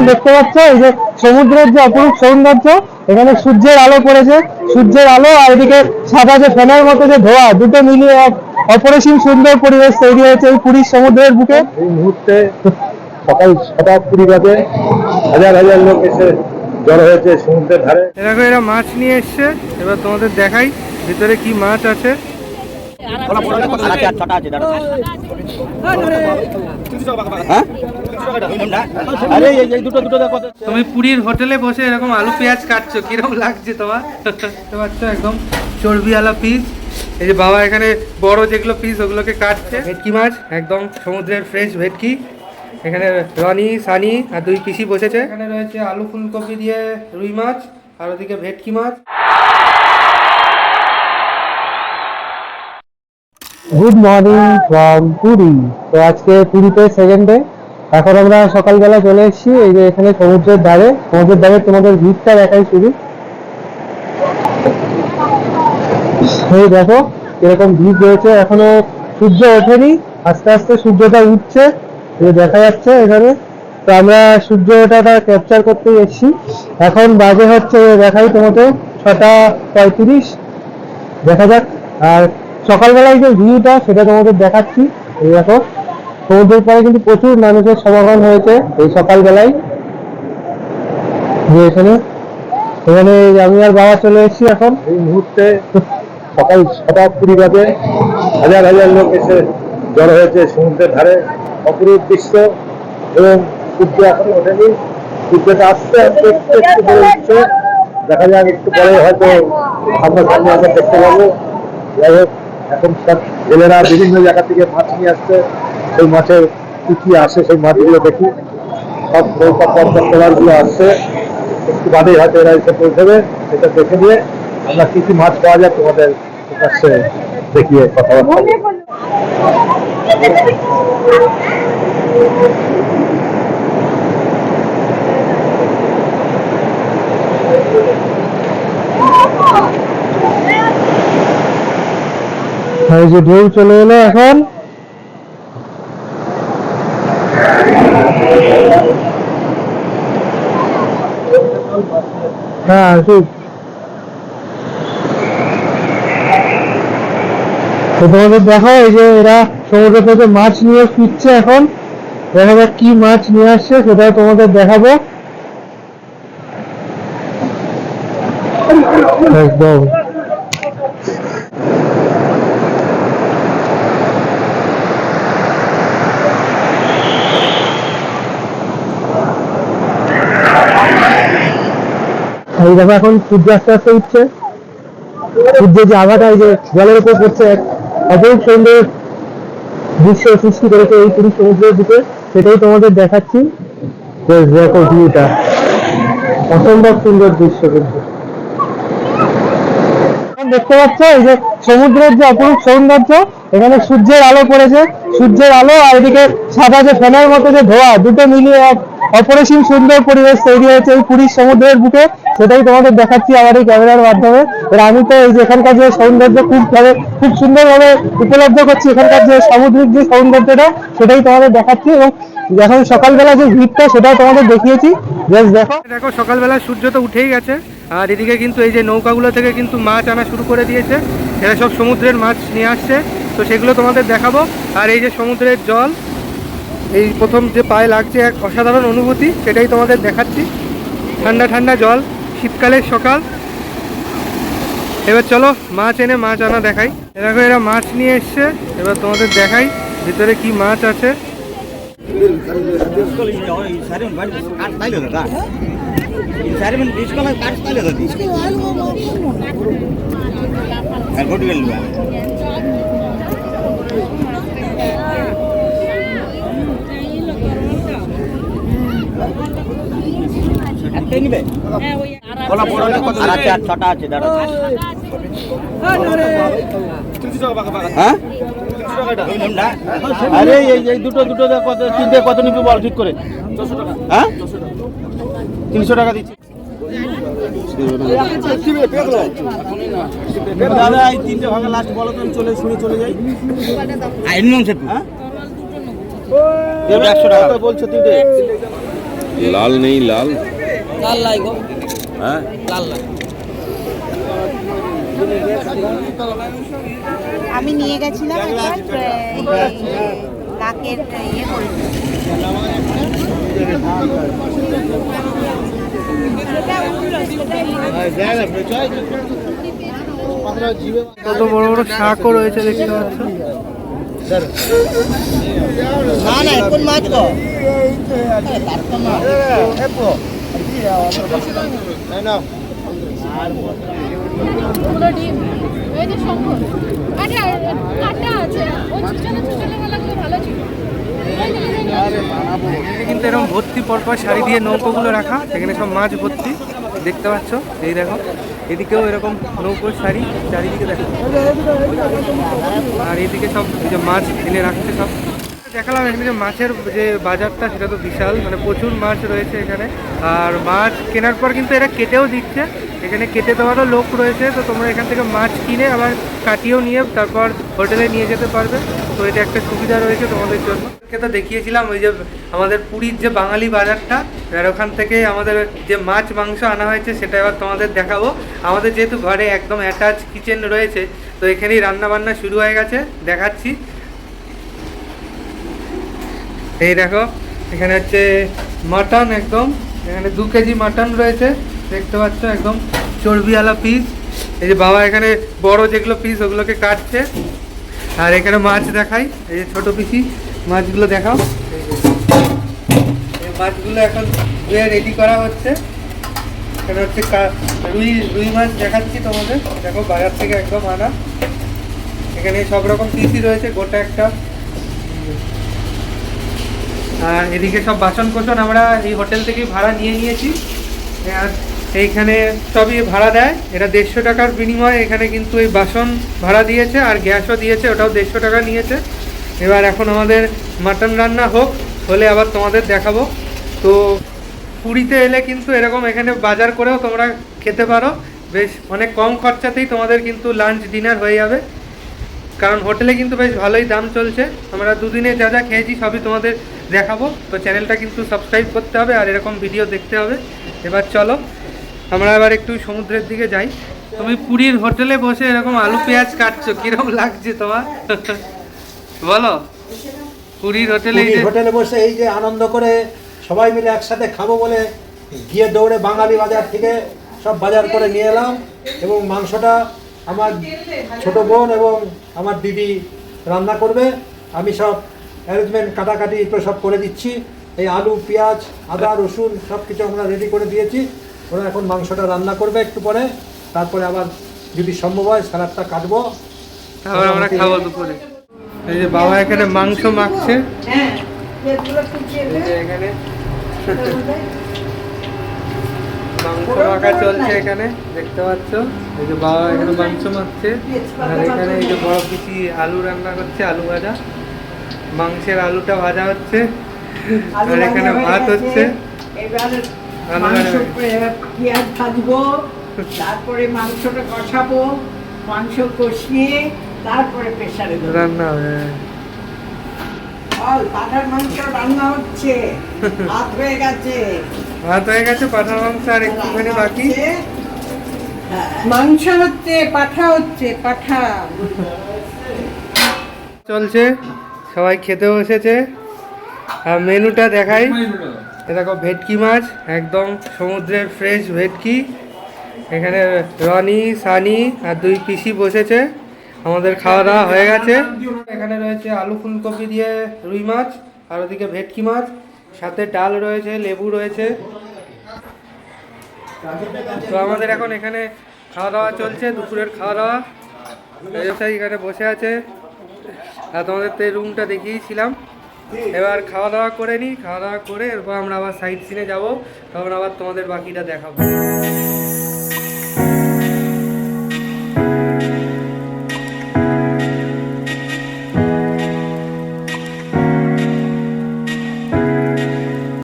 এখন দেখতে পাচ্ছ এই যে সমুদ্রের যে অপরূপ সৌন্দর্য এখানে সূর্যের আলো পড়েছে। সূর্যের আলো আর এদিকে সাদা যে ফেনার মতো যে ধোয়া দুটো মিলিয়ে এক অপরিসীম সুন্দর পরিবেশ তৈরি হয়েছে এই পুরীর সমুদ্রের বুকে। এই মুহূর্তে সকাল ছটা কুড়ি বাজে হাজার হাজার লোক এসে জড়ো হয়েছে সমুদ্রের ধারে। দেখো এরা মাছ নিয়ে এসছে। এবার তোমাদের দেখাই ভিতরে কি মাছ আছে। তুমি পুরীর হোটেলে বসে এরকম আলু পেঁয়াজ কাটছো, কীরকম লাগছে তোমার? পাচ্ছ একদম চর্বিওয়ালা পিস এই যে বাবা এখানে বড় যেগুলো পিস ওগুলোকে কাটছে। ভেটকি মাছ, একদম সমুদ্রের ফ্রেশ ভেটকি। এখানে রনি, সানি আর দুই পিসি বসেছে। এখানে রয়েছে আলু ফুলকপি দিয়ে রুই মাছ, আর ওদিকে ভেটকি মাছ। গুড মর্নিং ফ্রম পুরী তো আজকে পুরীতে সেকেন্ড ডে এখন আমরা সকালবেলা চলে এসেছি, এই যে এখানে সমুদ্রের ধারে। সমুদ্রের ধারে তোমাদের ভিড়টা দেখাই শুধু। এই দেখো, এরকম ভিড় রয়েছে। এখনও সূর্য ওঠেনি, আস্তে আস্তে সূর্যটা উঠছে। দেখা যাচ্ছে এখানে। তো আমরা সূর্য ওঠাটা ক্যাপচার করতে এসেছি। এখন বাজে হচ্ছে, দেখাই তোমাকে ছটা পঁয়ত্রিশ। দেখা যাক, আর সকালবেলায় যে ভিউটা সেটা তোমাদের দেখাচ্ছি। এই দেখো সমুদ্রের পরে কিন্তু প্রচুর মানুষের সমাগম হয়েছে এই সকালবেলায়। যে এখানে এখানে আমি আর বাবা চলে এসেছি এখন। এই মুহূর্তে সকাল ছটা কুড়ি বাজে, হাজার হাজার লোক এসে জড়ো হয়েছে সমুদ্রের ধারে। অপরূপ দৃশ্য এবং সূর্য এখন ওঠেনি। সূর্যটা আস্তে আস্তে একটু একটু করে উঠছে। দেখা যাক, একটু পরে হয়তো আমরা সামনে আমরা দেখতে পাবো। যাই হোক এখন সব ছেলেরা বিভিন্ন জায়গা থেকে মাছ নিয়ে আসছে। সেই মাছের কি কি আসে সেই মাছগুলো দেখি। সব নৌকা গুলো আসছে। একটু বাদেই হয়তো এরা এসে পৌঁছবে সেটা দেখে নিয়ে আমরা কি কি মাছ পাওয়া যায় তোমাদের কাছে দেখিয়ে কথাবার্তা যে ঢেউ চলে এলো এখন। হ্যাঁ তো তোমাদের দেখো এই যে এরা সমুদ্র থেকে মাছ নিয়ে ফিরছে এখন। দেখা যাক কি মাছ নিয়ে আসছে সেটা তোমাদের দেখাবো। একদম। এই দেখো এখন সূর্য আস্তে আস্তে উঠছে। সূর্যের যে আভাটা যে জলের উপর পড়ছে, এক অপরূপ সুন্দর দৃশ্য সৃষ্টি করেছে এই পুরী সমুদ্রের দিকে। সেটাই তোমাদের দেখাচ্ছি। দেখো ভিউটা। অসম্ভব সুন্দর দৃশ্য কিন্তু। দেখতে পাচ্ছ, এই যে সমুদ্রের যে অপরূপ সৌন্দর্য, এখানে সূর্যের আলো পড়েছে। সূর্যের আলো আর এদিকে সাদা যে ফেনার মতো যে ধোয়া, দুটো মিলিয়ে এক অপরিসীম সুন্দর পরিবেশ তৈরি হয়েছে এই পুরীর সমুদ্রের বুকে। সেটাই তোমাদের দেখাচ্ছি আমার এই ক্যামেরার মাধ্যমে। এবার আমি তো এই যে এখানকার যে সৌন্দর্য খুব ভাবে খুব সুন্দরভাবে উপলব্ধ করছি এখানকার যে সামুদ্রিক যে সৌন্দর্যটা, সেটাই তোমাদের দেখাচ্ছি এবং এখন সকালবেলা যে ভিড়টা, সেটাও তোমাদের দেখিয়েছি। বেশ, দেখো। দেখো, সকালবেলা সূর্য তো উঠেই গেছে, আর এদিকে কিন্তু এই যে নৌকাগুলো থেকে কিন্তু মাছ আনা শুরু করে দিয়েছে। এরা সব সমুদ্রের মাছ নিয়ে আসছে, তো সেগুলো তোমাদের দেখাবো। আর এই যে সমুদ্রের জল এই প্রথম যে পায়ে লাগছে এক অসাধারণ অনুভূতি, সেটাই তোমাদের দেখাচ্ছি। ঠান্ডা ঠান্ডা জল শীতকালের সকাল। এবার চলো মাছ এনে মাছ আনা দেখাই। এ দেখো, এরা মাছ নিয়ে এসছে। এবার তোমাদের দেখাই ভিতরে কি মাছ আছে। আর আর এই দুটো দুটো কত তিনটে কত নিবি বল? ঠিক করে। হ্যাঁ? তিনশো টাকা দিচ্ছি। দাদা এই তিনটে ভাগে লাস্ট বলো তো চলে শুনে চলে যাই একশো টাকা বলছো তিনটে লাল নেই লাল। লাল লাই গো। হ্যাঁ? লাল লাই আমি নিয়ে গেছিলাম একবার আহ, নাকের ইয়ে কত বড় বড় শাকও রয়েছে দেখতে পাচ্ছ। না না মাছ গো কিন্তু এরকম ভর্তি পরপর শাড়ি দিয়ে নৌকোগুলো রাখা। এখানে সব মাছ ভর্তি। দেখতে পাচ্ছ? এই দেখো। এদিকেও এরকম নৌকোর শাড়ি চারিদিকে দেখো। আর এদিকে সব যে মাছ কিনে রাখছে সব। দেখালাম এখানে যে মাছের যে বাজারটা, সেটা তো বিশাল। মানে প্রচুর মাছ রয়েছে এখানে। আর মাছ কেনার পর কিন্তু এরা কেটেও দিচ্ছে। এখানে কেটে দেওয়ারও লোক রয়েছে। তো তোমরা এখান থেকে মাছ কিনে আবার কাটিয়েও নিয়ে তারপর হোটেলে নিয়ে যেতে পারবে। তো এটা একটা সুবিধা রয়েছে তোমাদের জন্য। কে দেখিয়েছিলাম ওই যে আমাদের পুরীর যে বাঙালি বাজারটা, আর ওখান থেকে আমাদের যে মাছ মাংস আনা হয়েছে সেটা এবার তোমাদের দেখাবো। আমাদের যেহেতু ঘরে একদম অ্যাটাচ কিচেন রয়েছে, তো এখানেই রান্না বান্না শুরু হয়ে গেছে, দেখাচ্ছি। এই দেখো, এখানে হচ্ছে মাটন একদম, এখানে দু কেজি মাটন রয়েছে, দেখতে পাচ্ছ একদম চর্বিওয়ালা পিস এই যে বাবা এখানে বড় যেগুলো পিস ওগুলোকে কাটছে। আর এখানে মাছ দেখাই, এই যে ছোট পিসি, মাছগুলো দেখাও। এই মাছগুলো এখন ধুয়ে রেডি করা হচ্ছে। এখানে হচ্ছে রুই রুই মাছ দেখাচ্ছি তোমাদের। দেখো বাজার থেকে একদম আনা। এখানে সব রকম পিসি রয়েছে, গোটা একটা। আর এদিকে সব বাসন কোসন আমরা এই হোটেল থেকেই ভাড়া নিয়ে নিয়েছি। আর এইখানে সবই ভাড়া দেয়। এটা দেড়শো টাকার বিনিময়ে এখানে কিন্তু এই বাসন ভাড়া দিয়েছে আর গ্যাসও দিয়েছে, ওটাও দেড়শো টাকা নিয়েছে। এবার এখন আমাদের মাটন রান্না হোক, হলে আবার তোমাদের দেখাবো। তো পুরীতে এলে কিন্তু এরকম এখানে বাজার করেও তোমরা খেতে পারো। বেশ অনেক কম খরচাতেই তোমাদের কিন্তু লাঞ্চ ডিনার হয়ে যাবে। কারণ হোটেলে কিন্তু বেশ ভালোই দাম চলছে। আমরা দুদিনে যা যা খেয়েছি সবই তোমাদের দেখাবো। তো চ্যানেলটা কিন্তু সাবস্ক্রাইব করতে হবে আর এরকম ভিডিও দেখতে হবে। এবার চলো আমরা এবার একটু সমুদ্রের দিকে যাই। তুমি পুরীর হোটেলে বসে এরকম আলু পেঁয়াজ কাটছো কীরকম লাগছে তোমার? বলো পুরীর হোটেলে এই হোটেলে বসে এই যে আনন্দ করে সবাই মিলে একসাথে খাব বলে গিয়ে দৌড়ে বাঙালি বাজার থেকে সব বাজার করে নিয়ে এলাম এবং মাংসটা আমার ছোট বোন এবং আমার দিদি রান্না করবে। আমি সব অ্যারেঞ্জমেন্ট কাটাকাটি তো সব করে দিচ্ছি। এই আলু পেঁয়াজ আদা রসুন সব কিছু আমরা রেডি করে দিয়েছি। ওরা এখন মাংসটা রান্না করবে একটু পরে তারপরে আবার যদি সম্ভব হয় স্যালাডটা কাটবো। তারপর আমরা খাব দুপুরে। এই যে বাবা এখানে মাংস মাখছে। এই যে এখানে। মাংস মাখা চলছে এখানে দেখতে পাচ্ছ? এই যে বাবা এখানে মাংস মাখছে। আর এখানে এই যে বড় পিসি আলু রান্না করছে আলু ভাজা। মাংসের আলুটা ভাজা হচ্ছে। আর এখানে ভাত হচ্ছে। মাংস পেঁয়াজ ভাজবো তারপরে মাংসটা কষাবো মাংস কষিয়ে তারপরে প্রেসারে দেবো। রান্না হবে। ফল পাঠার মাংস রান্না হচ্ছে। ভাত হয়ে গেছে। ভাত হয়ে গেছে পাঠার মাংস আর একটুখানি বাকি। মাংস হচ্ছে পাঠা হচ্ছে পাঠা। চলছে সবাই খেতে বসেছে আর মেনুটা দেখাই। দেখো ভেটকি মাছ, একদম সমুদ্রের ফ্রেশ ভেটকি। এখানে রনি, সানি আর দুই পিসি বসেছে। আমাদের খাওয়া দাওয়া হয়ে গেছে। এখানে রয়েছে আলু ফুলকপি দিয়ে রুই মাছ আর ওদিকে ভেটকি মাছ। সাথে ডাল রয়েছে, লেবু রয়েছে। তো আমাদের এখন এখানে খাওয়া দাওয়া চলছে, দুপুরের খাওয়া দাওয়া। এখানে বসে আছে। আর তোমাদের তো রুমটা দেখিয়েছিলাম। এবার খাওয়া দাওয়া করে নিই খাওয়া দাওয়া করে এরপর আমরা আবার সাইড সিনে যাব। তখন আবার তোমাদের বাকিটা দেখাবো।